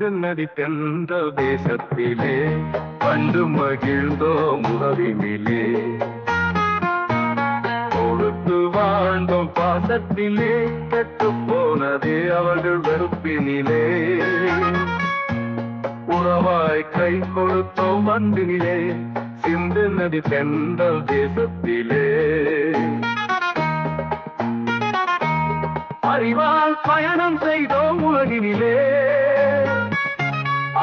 கண்டு தென்ற தேசத்திலே கண்டு மகிழ்ந்தோ உறவினிலே கொடுத்து வாழ்ந்தோம் பாசத்திலே கெட்டு போனதே அவர்கள் வெறுப்பினிலே. உறவாய் கை கொடுத்தோம் அன்பினிலே சிந்து நதி தென்றல் தேசத்திலே. அறிவால் பயணம் செய்தோம் உலகினிலே.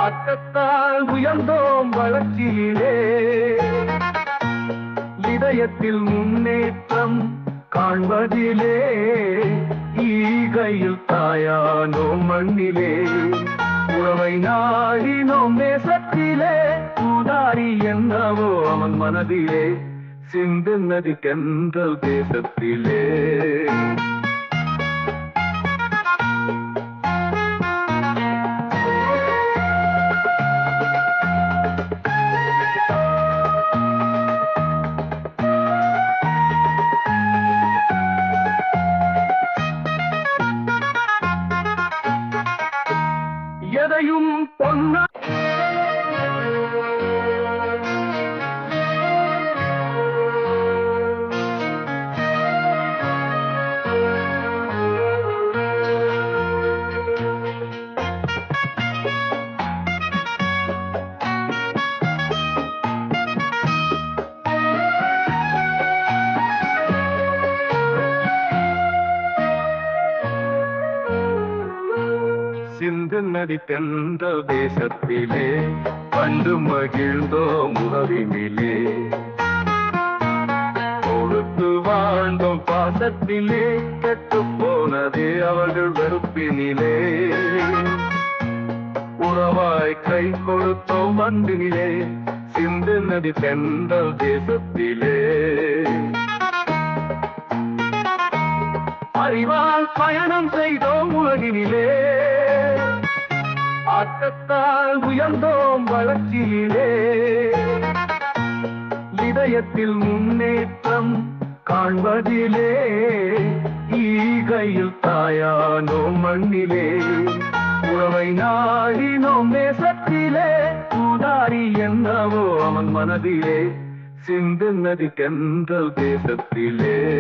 ஆட்டத்தால் உயர்ந்தோம் வளர்ச்சியிலே. இதயத்தில் முன்னேற்றம் காண்பதிலே. ஈகையில் தாயானோ மண்ணிலே. உறவை நாடினோம் நேசத்திலே. உதாரி என்னவோ அவன் மனதிலே. சிந்து நதி கென்றல் தேசத்திலே. பொன்னா சிந்து நதி தென்ற தேசத்திலே கண்டு மகிழ்ந்தோம் உறவினிலே கொடுத்து வாழ்ந்தோம் பாசத்திலே கெட்டு போனதே அவர்கள் வெறுப்பினிலே. உறவாய் கை கொடுத்தோம் அன்பினிலே சிந்து நதி தென்றல் தேசத்திலே. அறிவால் பயணம் செய்தோம் உலகினிலே. ஆட்டத்தால் உயர்ந்தோம் வளர்ச்சியிலே. இதயத்தில் முன்னேற்றம் காண்பதிலே. ஈகையில் தாயானோ மண்ணிலே. உறவை நாடினோம் நேசத்திலே. உதாரி என்னவோ அவன் மனதிலே. சிந்து நதி கென்றல் தேசத்திலே.